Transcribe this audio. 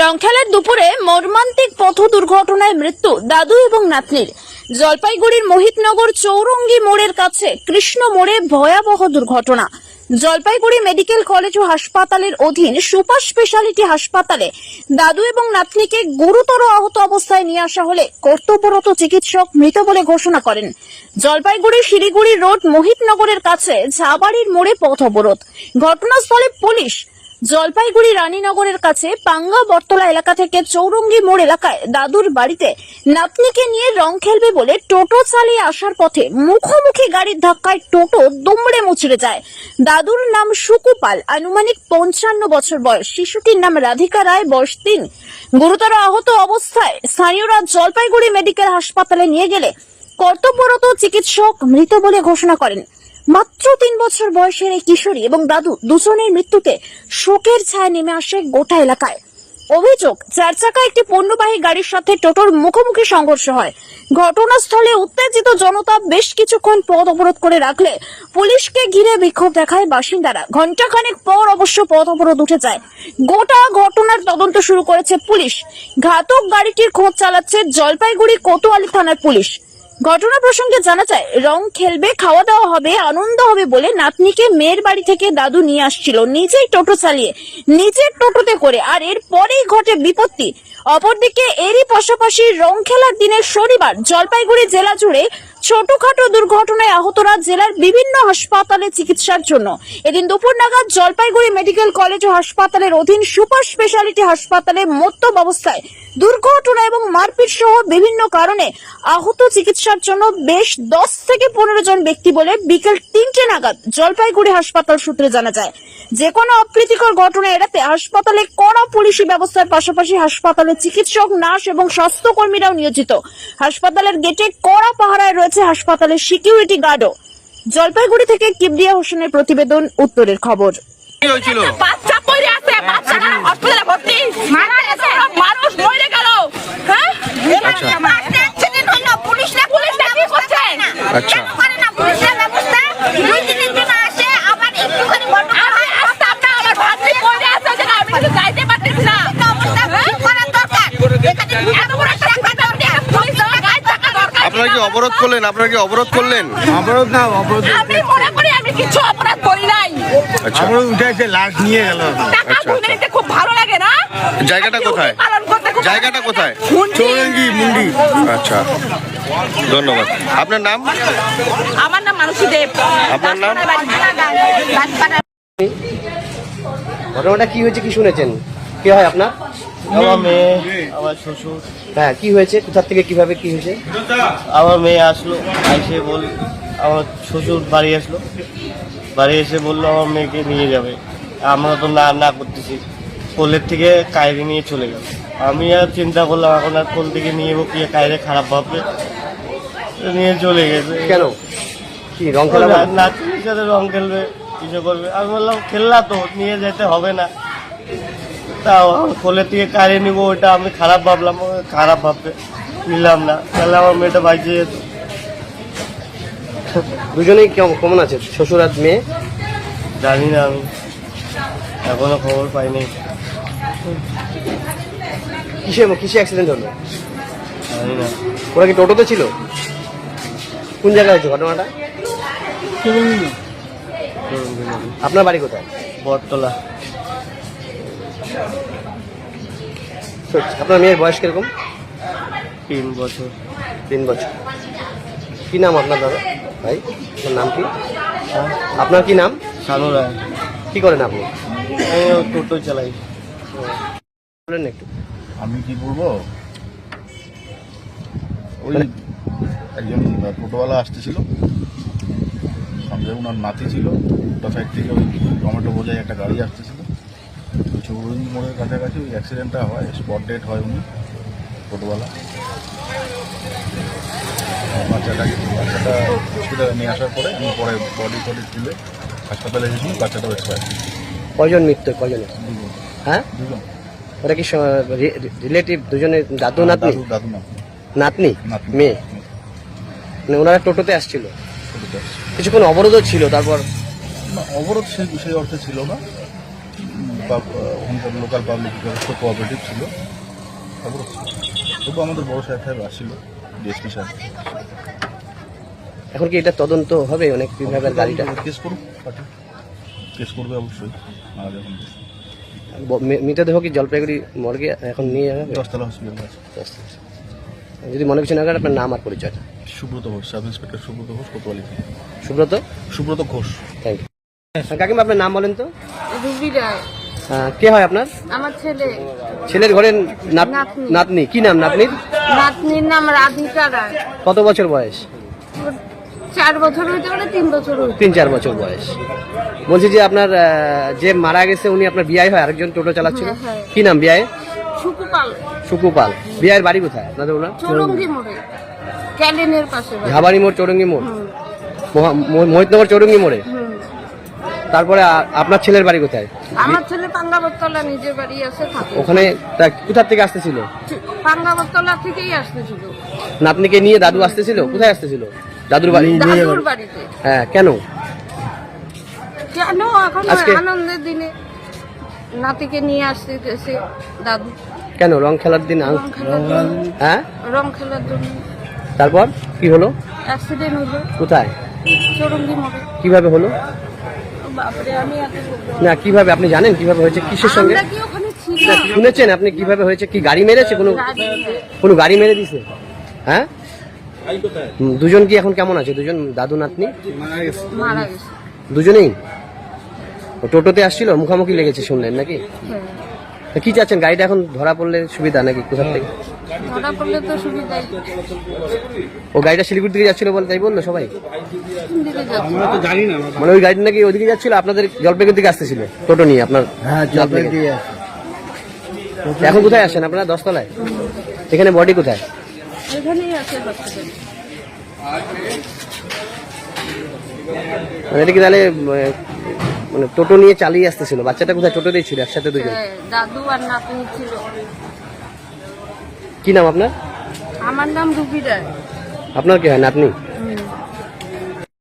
রংখেলার দুপুরে মর্মান্তিক পথ দুর্ঘটনায় মৃত্যু দাদু এবং নাতনির। জলপাইগুড়ির মোহিতনগর চৌরঙ্গি মোড়ের কাছে কৃষ্ণ মোড়ে ভয়াবহ দুর্ঘটনা। জলপাইগুড়ি মেডিকেল কলেজ ও হাসপাতালের অধীন সুপার স্পেশালিটি হাসপাতালে দাদু এবং নাতনিকে গুরুতর আহত অবস্থায় নিয়ে আসা হলে কর্তব্যরত চিকিৎসক মৃত বলে ঘোষণা করেন। জলপাইগুড়ি শিলিগুড়ি রোড মোহিতনগরের কাছে ঝাবাড়ির মোড়ে পথ অবরোধ। ঘটনাস্থলে পুলিশ জলপাইগুড়ি রানীনগরের কাছে পাঙ্গা বটতলা এলাকা থেকে চৌরঙ্গি মোড় এলাকায় দাদুর বাড়িতে নাতনিকে নিয়ে রং খেলবে বলে টোটো চালিয়ে আসার পথে মুখোমুখি গাড়ির ধাক্কায় টোটো দুমড়ে মুচড়ে যায়। দাদুর নাম সুকুপাল আনুমানিক পঞ্চান্ন বছর বয়স। শিশুটির নাম রাধিকা রায়, বয়স তিন। গুরুতর আহত অবস্থায় স্থানীয়রা জলপাইগুড়ি মেডিকেল হাসপাতালে নিয়ে গেলে কর্তব্যরত চিকিৎসক মৃত বলে ঘোষণা করেন। মাত্র তিন বছর বয়সের এই কিশোরী এবং দাদু দুজনের মৃত্যুতে শোকের ছায়া নেমে আসে গোটা এলাকায়। অভিযোগ, চার চাকা একটি পণ্যবাহী গাড়ির সাথে টোটোর মুখোমুখি সংঘর্ষ হয়। ঘটনাস্থলে উত্তেজিত জনতা বেশ কিছুক্ষণ পথ অবরোধ করে রাখলে পুলিশকে ঘিরে বিক্ষোভ দেখায় বাসিন্দারা। ঘণ্টাখানেক পর অবশ্য পথ অবরোধ উঠে যায়। গোটা ঘটনার তদন্ত শুরু করেছে পুলিশ। ঘাতক গাড়িটির খোঁজ চালাচ্ছে জলপাইগুড়ি কোতোয়ালি থানার পুলিশ। ঘটনা প্রসঙ্গে জানা যায়, রং খেলবে, খাওয়া দাওয়া হবে, আনন্দ হবে বলে নাতনিকে মেয়ের বাড়ি থেকে দাদু নিয়ে আসছিল। নিজেই টোটো চালিয়ে, নিজের টোটোতে করে, আর এর পরেই ঘটে বিপত্তি। অপরদিকে এরই পাশাপাশি রং খেলার দিনের শনিবার জলপাইগুড়ি জেলা জুড়ে ছোটখাটো দুর্ঘটনায় আহতরা জেলার বিভিন্ন হাসপাতালে চিকিৎসার জন্য। এদিন দুপুর নাগাদ জলপাইগুড়ি মেডিকেল কলেজ ও হাসপাতালের অধীন সুপার স্পেশালিটি হাসপাতালে মত্তব অবস্থায় দুর্ঘটনা এবং মারপিট সহ বিভিন্ন কারণে আহত চিকিৎসার জন্য বেশ দশ থেকে পনেরো জন ব্যক্তি বলে বিকেল তিনটে নাগাদ জলপাইগুড়ি হাসপাতাল সূত্রে জানা যায়। যে কোনো অপ্রীতিকর ঘটনা এড়াতে হাসপাতালে কড়া পুলিশি ব্যবস্থার পাশাপাশি হাসপাতালে চিকিৎসক নার্স এবং স্বাস্থ্যকর্মীরাও নিয়োজিত। হাসপাতালের গেটে কড়া পাহারায় রয়েছে হাসপাতালের সিকিউরিটি গার্ডও। জলপাইগুড়ি থেকে কিবরিয়া হোসেনের প্রতিবেদন উত্তরের খবর। বাচ্চা পড়ে আছে বাচ্চাটা হসপিটালে ভর্তি। মারা গেছে। মানুষ মরে গেল। হ্যাঁ? পুলিশ না পুলিশ করছে আচ্ছা। অবরোধ করলেন? আপনারা কি অবরোধ করলেন? অবরোধ না অবরোধ। আমি মনে করি আমি কিছু অপরাধ করি নাই। আচ্ছা। অবরোধ উঠেছে লাশ নিয়ে গেল। টাকা আচ্ছা, গুনে নিতে খুব ভালো লাগে না? জায়গাটা কোথায়? জায়গাটা কোথায়? চৌরঙ্গি মুন্ডি। আচ্ছা। ধন্যবাদ। আপনার নাম? আমার নাম মানসী দেব। আপনার নাম? ঘটনাটা কি হয়েছে কি শুনেছেন? কে হয় আপনার? আমার মেয়ে আমার শ্বশুর। হ্যাঁ কি হয়েছে? কোথা থেকে কীভাবে কি হয়েছে? আমার মেয়ে আসলো এসে বল আমার শ্বশুর বাড়ি আসলো। বাড়ি এসে বলল আমার মেয়েকে নিয়ে যাবে। আমরা তো না না করতেছি। কোলের থেকে কায়রে নিয়ে চলে গেল। আমি আর চিন্তা করলাম এখন আর কোল থেকে নিয়ে যাব কি? কায়রে খারাপ ভাববে? নিয়ে চলে গেছে। কেন? কি রং খেলা? নাতির সাথে রং খেলবে কিছু করবে। আমি বললাম খেললা তো নিয়ে যেতে হবে না। আমার কোলের থেকে কারে নিবো ওটা আমি খারাপ ভাবলাম খারাপ ভাববে নিলাম না। তাহলে আমার মেয়েটা বাঁচে যেত। দুজনেই কেমন কেমন আছে? শ্বশুর আর মেয়ে? জানি না আমি। এখনও খবর পাইনি। কিসে কিসে অ্যাক্সিডেন্ট হলো? জানি না। ওরা কি টোটোতে ছিল? কোন জায়গায় হয়েছে ঘটনাটা? আপনার বাড়ি কোথায়? বটতলা। আপনার মেয়ের বয়স কীরকম? তিন বছর। তিন বছর। কি নাম আপনার দাদা? ভাই আপনার নাম কি? আপনার কি নাম? শানু রায়। কি করেন আপনি? টোটো চালাই। বলেন না একটু। আমি কি বলব? ওই একজন টোটোওয়ালা আসতেছিল। সঙ্গে ওনার নাতি ছিল। ওটা সাইড থেকে ওই টমেটো বোঝায় একটা গাড়ি আসতেছিল চৌরঙ্গি মোড়ের কাছাকাছি ওই অ্যাক্সিডেন্টটা হয় স্পট ডেট হয় উনি টোটোওয়ালা বাচ্চাটাকে বাচ্চাটা হসপিটালে নিয়ে আসার পরে আমি পরে বডি টডি তুলে হাসপাতালে এসেছি বাচ্চাটাও এক্সপায়ার কয়জন মৃত্যু দুজন। হ্যাঁ? দুজন। ওরা কি রিলেটিভ দুজনের দাদু নাতনি? দাদু নাতনি। মেয়ে? মানে ওনারা টোটোতে আসছিল? কিছুক্ষণ অবরোধও ছিল তারপর? অবরোধ সেই সেই অর্থে ছিল না। ওখানকার লোকাল পাবলিক যথেষ্ট কোঅপারেটিভ ছিল। তবু আমাদের বড় সাহেব সাহেব আসছিল ডিএসপি সাহেব। এখন কি এটা তদন্ত হবে অনেক বিভাগের গাড়িটা? Case party. কেস করবে অবশ্যই মৃতদেহ কি জলপাইগুড়ি মর্গে এখন নিয়ে যাবে? দশতলা হসপিটাল আছে। যদি মনে কিছু না করেন আপনার নাম আর পরিচয় Subrata Ghosh sub inspector Subrata Ghosh Kotwali. Subrata? Subrata Ghosh. Thank you. কাকিমা আপনার নাম বলেন তো। রুবি রায়। কে হয় আপনার? আমার ছেলে। ছেলের নাত- নাতনি। কি নাম নাতনির? নাতনির নাম রাধিকা রায়। কত বছর বয়স? চার বছর হইতে পারে তিন বছর তিন চার বছর বয়স। বলছি যে আপনার যে মারা গেছে উনি আপনার বিয়ে হয় আরেকজন টোটো চালাচ্ছিল। হ্যাঁ, হ্যাঁ। কি নাম বিয়ে সুকুপাল সুকুপাল বিয়ের বাড়ি কোথায়? আপনাদের ওনার? চৌরঙ্গি মোড়ে। ক্যালেনের পাশে ঘাবারি মোড় চৌরঙ্গি মোড়? মোহিতনগর চৌরঙ্গি মোড়ে। তারপরে আপনার ছেলের বাড়ি কোথায়? আমার ছেলে পাঙ্গাবতলা নিজের বাড়ি আছে ওখানে তা কোথার থেকে আসতেছিল? পাঙ্গাবতলা থেকেই আসতেছিল। নাতনিকে নিয়ে দাদু আসতেছিল? কোথায় আসতেছিল? দাদুর বাড়ি? দাদুর বাড়িতে। হ্যাঁ কেন? কেন? এখন আনন্দের দিনে। নাতিকে নিয়ে আসতেছে দাদু। কেন? রং খেলার দিন হ্যাঁ? রং খেলার জন্য। তারপর? কি হলো? অ্যাক্সিডেন্ট হলো। কোথায়? কীভাবে হলো বাপরে আমি এত বলব না। না কীভাবে? আপনি জানেন কীভাবে হয়েছে? কিসের সঙ্গে? শুনেছেন আপনি কীভাবে হয়েছে? কি গাড়ি মেরেছে? কোনো কোনো গাড়ি মেরে দিছে? হ্যাঁ? দুজন কি এখন কেমন আছে? দুজন দাদু নাতনি? দুজনেই? টোটোতে আসছিল মুখামুখি লেগেছে শুনলেন নাকি? হ্যাঁ। তা কি চাচ্ছেন? গাড়িটা এখন ধরা পড়লে সুবিধা নাকি কোথা থেকে? ধরা পড়লে তো সুবিধাই। ও গাড়িটা শিলিগুড়ি দিকে যাচ্ছিল বলে তাই বলল সবাই? কোন দিকে যাচ্ছে। আমরা তো জানি না মানে ওই গাড়িটা নাকি ওইদিকে যাচ্ছিল আপনাদের জলপাইগুড়ি দিকে আসতেছিল টোটো নিয়ে আপনার হ্যাঁ জলপাই দিয়ে এখন কোথায় আসেন আপনারা দশতলায়? এখানে বডি কোথায়? এখানেই আছে মানে এটা কি তাহলে মানে টোটো নিয়ে চালিয়ে আসতেছিল বাচ্চাটা কোথায়? টোটোতেই ছিল একসাথে দুজন? হ্যাঁ, দাদু আর নাতনি ছিল। কি নাম আপনার? আমার নাম রুবি রায়। আপনার কি হয় নাতনি?